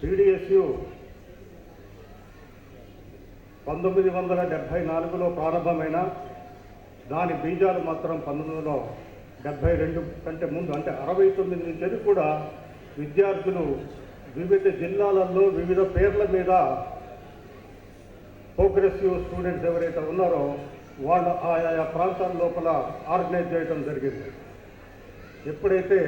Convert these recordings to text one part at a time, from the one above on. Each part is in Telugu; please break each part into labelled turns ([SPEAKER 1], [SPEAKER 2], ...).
[SPEAKER 1] సిడిఎస్యు పంతొమ్మిది వందల డెబ్భై నాలుగులో ప్రారంభమైన దాని బీజాలు మాత్రం పంతొమ్మిది వందల డెబ్భై రెండు కంటే ముందు అంటే అరవై తొమ్మిది నుంచి కూడా విద్యార్థులు వివిధ జిల్లాలలో వివిధ పేర్ల మీద ప్రోగ్రెసివ్ స్టూడెంట్స్ ఎవరైతే ఉన్నారో వాళ్ళు ఆయా ప్రాంతాల లోపల ఆర్గనైజ్ చేయడం జరిగింది. ఎప్పుడైతే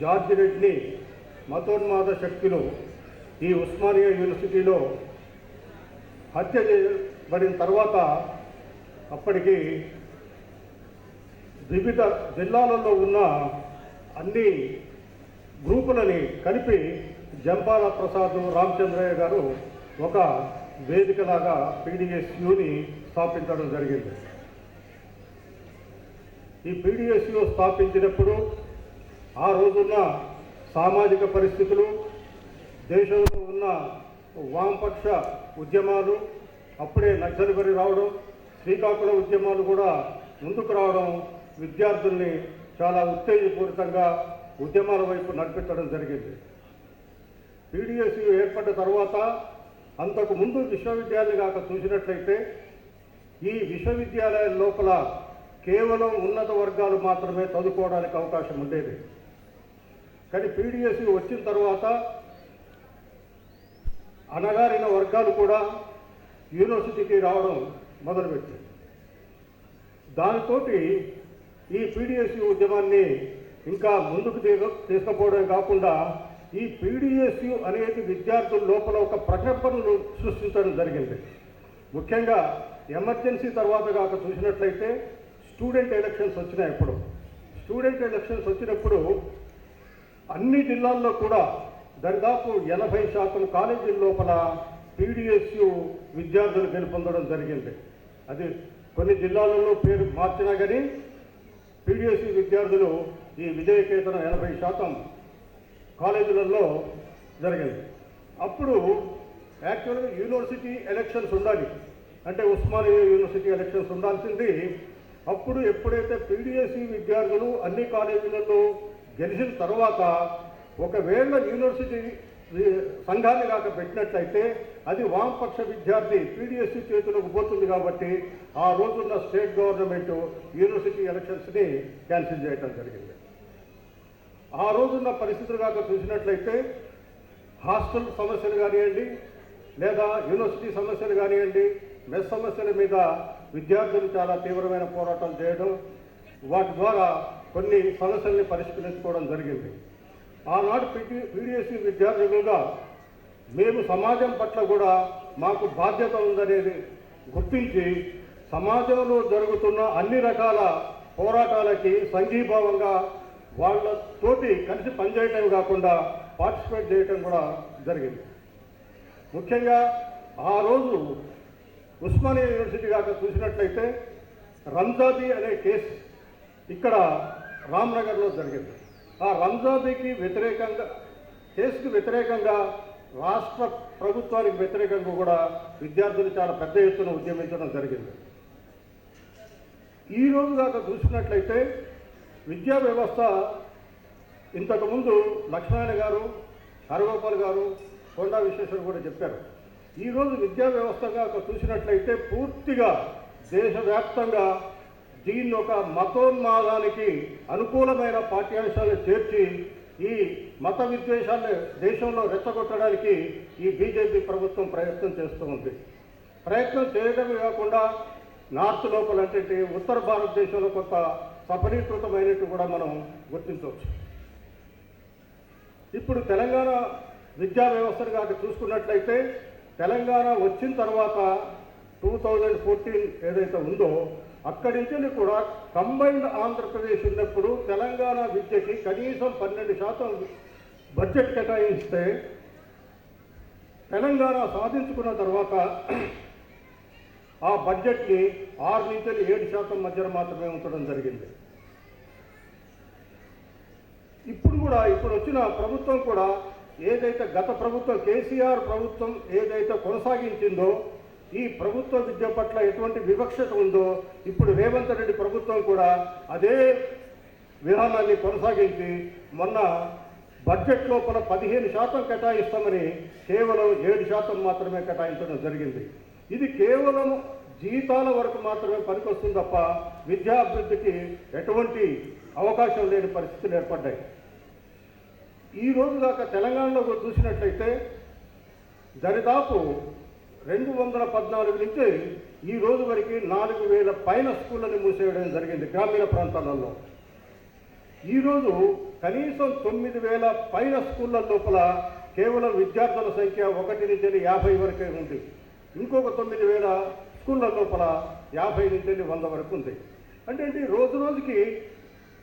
[SPEAKER 1] జార్జ్ రెడ్ని మతోన్మాద శక్తులు ఈ ఉస్మానియా యూనివర్సిటీలో హత్య చేయబడిన తర్వాత అప్పటికి వివిధ జిల్లాలలో ఉన్న అన్ని గ్రూపులని కలిపి జంపాల ప్రసాద్ రామచంద్రయ్య గారు ఒక వేదికలాగా పీడిఎస్యుని స్థాపించడం జరిగింది. ఈ పీడిఎస్యు స్థాపించినప్పుడు ఆ రోజున సామాజిక పరిస్థితులు దేశంలో ఉన్న వామపక్ష ఉద్యమాలు అప్పుడే నక్సల్బరి రావడం శ్రీకాకుళం ఉద్యమాలు కూడా ముందుకు రావడం విద్యార్థుల్ని చాలా ఉత్తేజపూరితంగా ఉద్యమాల వైపు నడిపించడం జరిగింది. పీడిఎస్యు ఏర్పడ్డ తర్వాత అంతకు ముందు విశ్వవిద్యాలయం కాక చూసినట్లయితే ఈ విశ్వవిద్యాలయాల లోపల కేవలం ఉన్నత వర్గాలు మాత్రమే చదువుకోవడానికి అవకాశం ఉండేది. కానీ పీడిఎస్సి వచ్చిన తర్వాత అనగారిన వర్గాలు కూడా యూనివర్సిటీకి రావడం మొదలుపెట్టింది దానితోటి ఈ పీడిఎస్సి ఉద్యమాన్ని ఇంకా ముందుకు తీగ- తీసుకుపోవడమే కాకుండా ఈ పీడిఎస్యు అనేది విద్యార్థుల లోపల ఒక ప్రకంపనలు సృష్టించడం జరిగింది. ముఖ్యంగా ఎమర్జెన్సీ తర్వాత కాక చూసినట్లయితే స్టూడెంట్ ఎలక్షన్స్ వచ్చినాయి ఇప్పుడు. స్టూడెంట్ ఎలక్షన్స్ వచ్చినప్పుడు అన్ని జిల్లాల్లో కూడా దాదాపు ఎనభై శాతం కాలేజీల లోపల పీడిఎస్యు విద్యార్థులు గెలుపొందడం జరిగింది. అది కొన్ని జిల్లాలలో పేరు మార్చినా కానీ పీడిఎస్యు విద్యార్థులు ఈ విజయకేతనం ఎనభై శాతం కాలేజీలలో జరిగింది. అప్పుడు యాక్చువల్గా యూనివర్సిటీ ఎలక్షన్స్ ఉండాలి. అంటే ఉస్మానియా యూనివర్సిటీ ఎలక్షన్స్ ఉండాల్సింది. అప్పుడు ఎప్పుడైతే పీడిఎస్సి విద్యార్థులు అన్ని కాలేజీలలో గెలిచిన తర్వాత ఒకవేళ యూనివర్సిటీ సంఘాన్ని కాక పెట్టినట్లయితే అది వామపక్ష విద్యార్థి పీడిఎస్సీ చేతులకు పోతుంది కాబట్టి ఆ రోజున్న స్టేట్ గవర్నమెంట్ యూనివర్సిటీ ఎలక్షన్స్ని క్యాన్సిల్ చేయడం జరిగింది. ఆ రోజున్న పరిస్థితులు కాక చూసినట్లయితే హాస్టల్ సమస్యలు కానివ్వండి లేదా యూనివర్సిటీ సమస్యలు కానివ్వండి మెస్ సమస్యల మీద విద్యార్థులు చాలా తీవ్రమైన పోరాటం చేయడం వాటి ద్వారా కొన్ని సమస్యల్ని పరిష్కరించుకోవడం జరిగింది. ఆనాడు పీటీ పీడిఎస్సీ విద్యార్థులుగా మేము సమాజం పట్ల కూడా మాకు బాధ్యత ఉందనేది గుర్తించి సమాజంలో జరుగుతున్న అన్ని రకాల పోరాటాలకి సంఘీభావంగా వాళ్ళతోటి కలిసి పనిచేయటం కాకుండా పార్టిసిపేట్ చేయటం కూడా జరిగింది. ముఖ్యంగా ఆ రోజు ఉస్మానియా యూనివర్సిటీ కాక చూసినట్లయితే రంజాబీ అనే కేసు ఇక్కడ రామ్నగర్లో జరిగింది. ఆ రంజాబీకి వ్యతిరేకంగా కేసుకు వ్యతిరేకంగా రాష్ట్ర ప్రభుత్వానికి వ్యతిరేకంగా కూడా విద్యార్థులు చాలా పెద్ద ఎత్తున ఉద్యమించడం జరిగింది. ఈ రోజు దాకా చూసినట్లయితే విద్యా వ్యవస్థ ఇంతకుముందు లక్ష్మణ గారు హరగోపాల్ గారు కొండా విశ్వేశ్వరు కూడా చెప్పారు. ఈరోజు విద్యా వ్యవస్థగా చూసినట్లయితే పూర్తిగా దేశవ్యాప్తంగా దీన్ని ఒక మతోన్మాదానికి అనుకూలమైన పాఠ్యాంశాలు చేర్చి ఈ మత విద్వేషాన్ని దేశంలో రెచ్చగొట్టడానికి ఈ బీజేపీ ప్రభుత్వం ప్రయత్నం చేస్తూ ఉంది. ప్రయత్నం చేయడమే కాకుండా నార్త్ లోపల అంటే ఉత్తర భారతదేశంలో కొంత సఫలీకృతమైనట్టు కూడా మనం గుర్తించవచ్చు. ఇప్పుడు తెలంగాణ విద్యా వ్యవస్థను కాక చూసుకున్నట్లయితే తెలంగాణ వచ్చిన తర్వాత టూ థౌజండ్ ఫోర్టీన్ ఏదైతే ఉందో అక్కడి నుంచి కూడా కంబైన్డ్ ఆంధ్రప్రదేశ్ ఉన్నప్పుడు తెలంగాణ విద్యకి కనీసం పన్నెండు శాతం బడ్జెట్ కేటాయిస్తే తెలంగాణ సాధించుకున్న తర్వాత ఆ బడ్జెట్ని ఆరు నుంచి ఏడు శాతం మధ్యన మాత్రమే ఉంచడం జరిగింది. ఇప్పుడు కూడా ఇప్పుడు వచ్చిన ప్రభుత్వం కూడా ఏదైతే గత ప్రభుత్వం కేసీఆర్ ప్రభుత్వం ఏదైతే కొనసాగించిందో ఈ ప్రభుత్వ విద్య పట్ల ఎటువంటి వివక్షత ఉందో ఇప్పుడు రేవంత్ రెడ్డి ప్రభుత్వం కూడా అదే విధానాన్ని కొనసాగించి మొన్న బడ్జెట్ లోపల పదిహేను శాతం కేటాయిస్తామని కేవలం ఏడు శాతం మాత్రమే కేటాయించడం జరిగింది. ఇది కేవలం జీతాల వరకు మాత్రమే పనికొస్తుంది తప్ప విద్యాభివృద్ధికి ఎటువంటి అవకాశం లేని పరిస్థితులు ఏర్పడ్డాయి. ఈ రోజు దాకా తెలంగాణలో చూసినట్లయితే దరిదాపు రెండు వందల పద్నాలుగు నుంచి ఈ రోజు వరకు నాలుగు వేల పైన స్కూళ్ళని మూసేయడం జరిగింది గ్రామీణ ప్రాంతాలలో. ఈరోజు కనీసం తొమ్మిది వేల పైన స్కూళ్ళ లోపల కేవలం విద్యార్థుల సంఖ్య ఒకటి నుంచి యాభై వరకే ఉంది. ఇంకొక తొమ్మిది వేల స్కూళ్ళ లోపల యాభై నుంచి వంద వరకు ఉంది. అంటే రోజు రోజుకి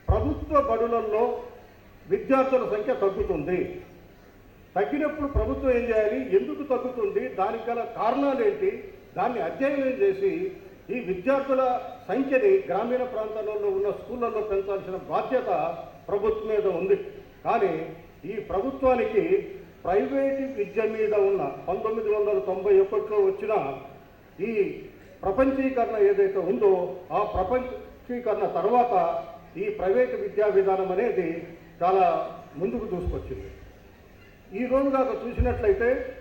[SPEAKER 1] ప్రభుత్వ బడులలో విద్యార్థుల సంఖ్య తగ్గుతుంది. తగ్గినప్పుడు ప్రభుత్వం ఏం చేయాలి? ఎందుకు తగ్గుతుంది? దానికి గల కారణాలు ఏంటి? దాన్ని అధ్యయనం చేసి ఈ విద్యార్థుల సంఖ్యని గ్రామీణ ప్రాంతాలలో ఉన్న స్కూళ్ళల్లో పెంచాల్సిన బాధ్యత ప్రభుత్వం మీద ఉంది. కానీ ఈ ప్రభుత్వానికి ప్రైవేటు విద్య మీద ఉన్న పంతొమ్మిది వందల తొంభై ఒకటిలో వచ్చిన ఈ ప్రపంచీకరణ ఏదైతే ఉందో ఆ ప్రపంచీకరణ తర్వాత ఈ ప్రైవేటు విద్యా విధానం అనేది చాలా ముందుకు దూసుకొచ్చింది. ఈ రోజు దాకా చూసినట్లయితే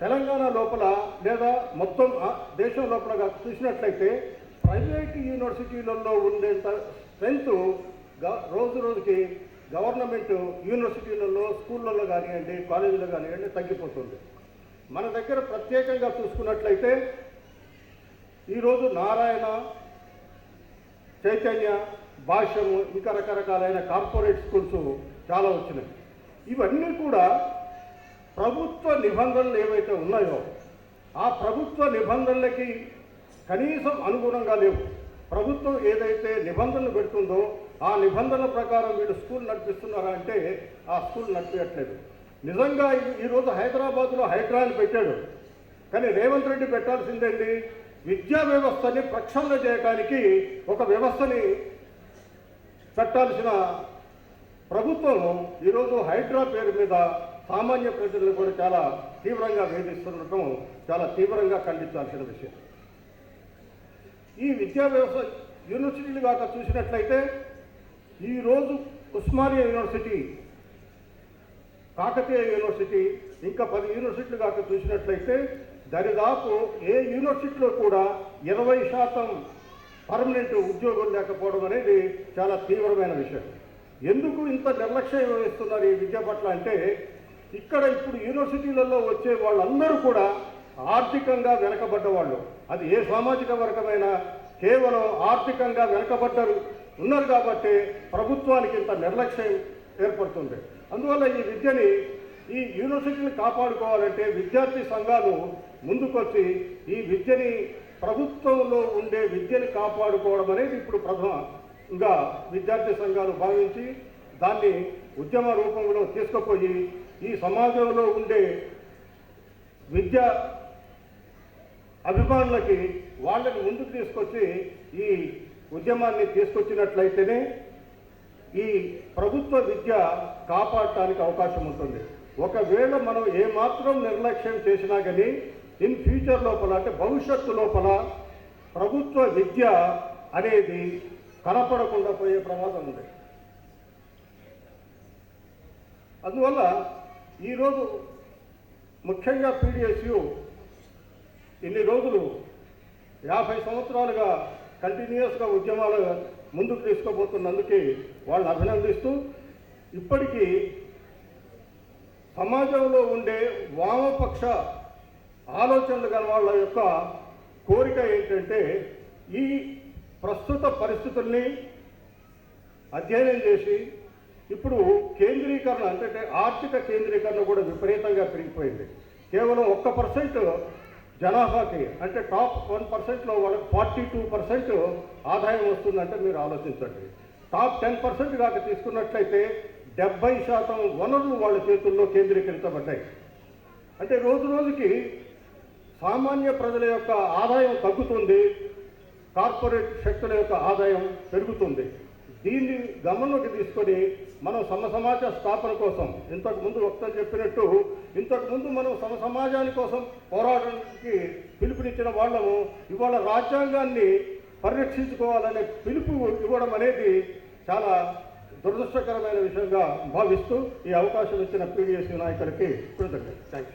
[SPEAKER 1] తెలంగాణ లోపల లేదా మొత్తం దేశం లోపల కాక చూసినట్లయితే ప్రైవేట్ యూనివర్సిటీలలో ఉండేంత స్ట్రెంగ్త్ గ- రోజు రోజుకి గవర్నమెంట్ యూనివర్సిటీలలో స్కూళ్ళల్లో కానివ్వండి కాలేజీలో కానివ్వండి తగ్గిపోతుంది. మన దగ్గర ప్రత్యేకంగా చూసుకున్నట్లయితే ఈరోజు నారాయణ చైతన్య భాష్యము ఇంకా రకరకాలైన కార్పొరేట్ స్కూల్స్ చాలా వచ్చినాయి. ఇవన్నీ కూడా ప్రభుత్వ నిబంధనలు ఏవైతే ఉన్నాయో ఆ ప్రభుత్వ నిబంధనలకి కనీసం అనుగుణంగా లేవు. ప్రభుత్వం ఏదైతే నిబంధనలు పెడుతుందో ఆ నిబంధనల ప్రకారం వీళ్ళు స్కూల్ నడిపిస్తున్నారా అంటే ఆ స్కూల్ నడిపించట్లేదు నిజంగా ఈరోజు హైదరాబాద్లో హైడ్రాని పెట్టాడు. కానీ రేవంత్ రెడ్డి పెట్టాల్సిందేంటి? విద్యా వ్యవస్థని ప్రక్షాళన చేయడానికి ఒక వ్యవస్థని పెట్టాల్సిన ప్రభుత్వం ఈరోజు హైడ్రా పేరు మీద సామాన్య ప్రజలను కూడా చాలా తీవ్రంగా వేధిస్తుండటం చాలా తీవ్రంగా ఖండించాల్సిన విషయం. ఈ విద్యా వ్యవస్థ యూనివర్సిటీలు కాక చూసినట్లయితే ఈరోజు ఉస్మానియా యూనివర్సిటీ కాకతీయ యూనివర్సిటీ ఇంకా పది యూనివర్సిటీలు కాక చూసినట్లయితే దరిదాపు ఏ యూనివర్సిటీలో కూడా ఇరవై శాతం పర్మనెంట్ ఉద్యోగం లేకపోవడం అనేది చాలా తీవ్రమైన విషయం. ఎందుకు ఇంత నిర్లక్ష్యం వహిస్తున్నారు ఈ విద్య పట్ల అంటే ఇక్కడ ఇప్పుడు యూనివర్సిటీలలో వచ్చే వాళ్ళందరూ కూడా ఆర్థికంగా వెనకబడ్డ వాళ్ళు అది ఏ సామాజిక వర్గమైనా కేవలం ఆర్థికంగా వెనకబడ్డరు ఉన్నారు కాబట్టి ప్రభుత్వానికి ఇంత నిర్లక్ష్యం ఏర్పడుతుంది. అందువల్ల ఈ విద్యని ఈ యూనివర్సిటీని కాపాడుకోవాలంటే విద్యార్థి సంఘాలు ముందుకొచ్చి ఈ విద్యని ప్రభుత్వంలో ఉండే విద్యని కాపాడుకోవడం అనేది ఇప్పుడు ఇంకా విద్యార్థి సంఘాలు భావించి దాన్ని ఉద్యమ రూపంలో తీసుకుపోయి ఈ సమాజంలో ఉండే విద్య అభిమానులకి వాళ్ళని ముందుకు తీసుకొచ్చి ఈ ఉద్యమాన్ని తీసుకొచ్చినట్లయితేనే ఈ ప్రభుత్వ విద్య కాపాడటానికి అవకాశం ఉంటుంది. ఒకవేళ మనం ఏమాత్రం నిర్లక్ష్యం చేసినా కానీ ఇన్ ఫ్యూచర్ లోపల అంటే భవిష్యత్తు లోపల ప్రభుత్వ విద్య అనేది కనపడకుండా పోయే ప్రమాదం ఉంది. అందువల్ల ఈరోజు ముఖ్యంగా పీడిఎస్యు ఇన్ని రోజులు యాభై సంవత్సరాలుగా కంటిన్యూస్గా ఉద్యమాలు ముందుకు తీసుకోబోతున్నందుకే వాళ్ళని అభినందిస్తూ ఇప్పటికీ సమాజంలో ఉండే వామపక్ష ఆలోచనలు గల వాళ్ళ యొక్క కోరిక ఏంటంటే ఈ ప్రస్తుత పరిస్థితుల్ని అధ్యయనం చేసి ఇప్పుడు కేంద్రీకరణ అంటే ఆర్థిక కేంద్రీకరణ కూడా విపరీతంగా పెరిగిపోయింది. కేవలం ఒక్క పర్సెంట్ జనాభాకి అంటే టాప్ వన్ పర్సెంట్లో వాళ్ళకి ఫార్టీ టూ పర్సెంట్ ఆదాయం వస్తుందంటే మీరు ఆలోచించండి. టాప్ టెన్ పర్సెంట్ కాక తీసుకున్నట్లయితే డెబ్బై శాతం వనరులు వాళ్ళ చేతుల్లో కేంద్రీకరించబడ్డాయి. అంటే రోజు రోజుకి సామాన్య ప్రజల యొక్క ఆదాయం తగ్గుతుంది. కార్పొరేట్ శక్తుల యొక్క ఆదాయం పెరుగుతుంది. దీన్ని గమనంలోకి తీసుకొని మనం సమ సమాజ స్థాపన కోసం ఇంతకుముందు వక్తలు చెప్పినట్టు ఇంతకుముందు మనం సమసమాజాని కోసం పోరాటానికి పిలుపునిచ్చిన వాళ్ళము ఇవాళ రాజ్యాంగాన్ని పరిరక్షించుకోవాలనే పిలుపు ఇవ్వడం అనేది చాలా దురదృష్టకరమైన విషయంగా భావిస్తూ ఈ అవకాశం ఇచ్చిన పీడిఎస్సీ నాయకులకి కృతజ్ఞత థ్యాంక్ యూ